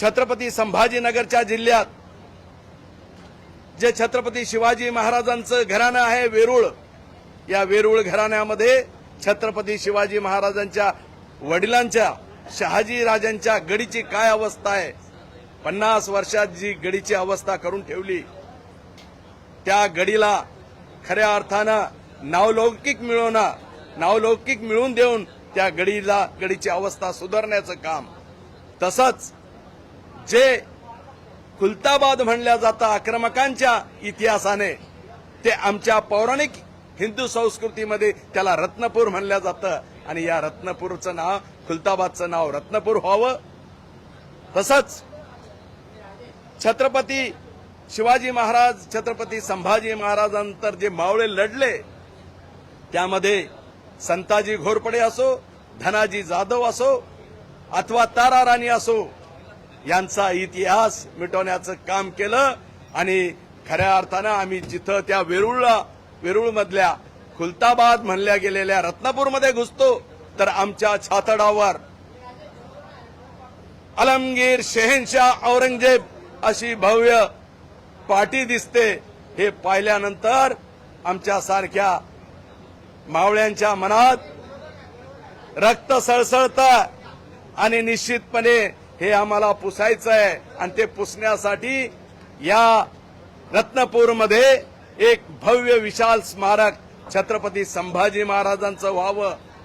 छत्रपती संभाजीनगरच्या जिल्ह्यात जे छत्रपती शिवाजी महाराजांचं घराणं आहे वेरूळ या वेरूळ घराण्यामध्ये छत्रपती शिवाजी महाराजांच्या वडिलांच्या शहाजी राजांच्या गडीची काय अवस्था आहे? पन्नास वर्षात जी गडीची अवस्था करून ठेवली त्या गडीला खऱ्या अर्थानं नावलौकिक मिळवणं नावलौकिक मिळवून देऊन त्या गडीला गडीची अवस्था सुधारण्याचं काम. तसंच जे खुलताबाद म्हणल्या जातं आक्रमकांच्या इतिहासाने ते आमच्या पौराणिक हिंदू संस्कृतीमध्ये त्याला रत्नपूर म्हणलं जातं. आणि या रत्नपूरचं नाव खुलताबादचं नाव रत्नपूर व्हावं. तसंच छत्रपती शिवाजी महाराज छत्रपती संभाजी महाराजांतर जे मावळे लढले त्यामध्ये संताजी घोरपडे असो धनाजी जाधव असो अथवा तारा राणी असो यांचा इतिहास मिटवण्याचं काम केलं आणि खऱ्या अर्थानं आम्ही जिथं त्या वेरूळला वेरूळ मधल्या खुलताबाद म्हणल्या गेलेल्या रत्नापूरमध्ये घुसतो तर आमच्या छातडावर अलमगीर शहेनशाह औरंगजेब अशी भव्य पाठी दिसते. हे पाहिल्यानंतर आमच्या सारख्या मावळ्यांच्या मनात रक्त सळसळतं आणि निश्चितपणे हे आम्हाला पुसायचं आहे आणि ते पुसण्यासाठी या रत्नपूरमध्ये एक भव्य विशाल स्मारक छत्रपती संभाजी महाराजांचं व्हावं.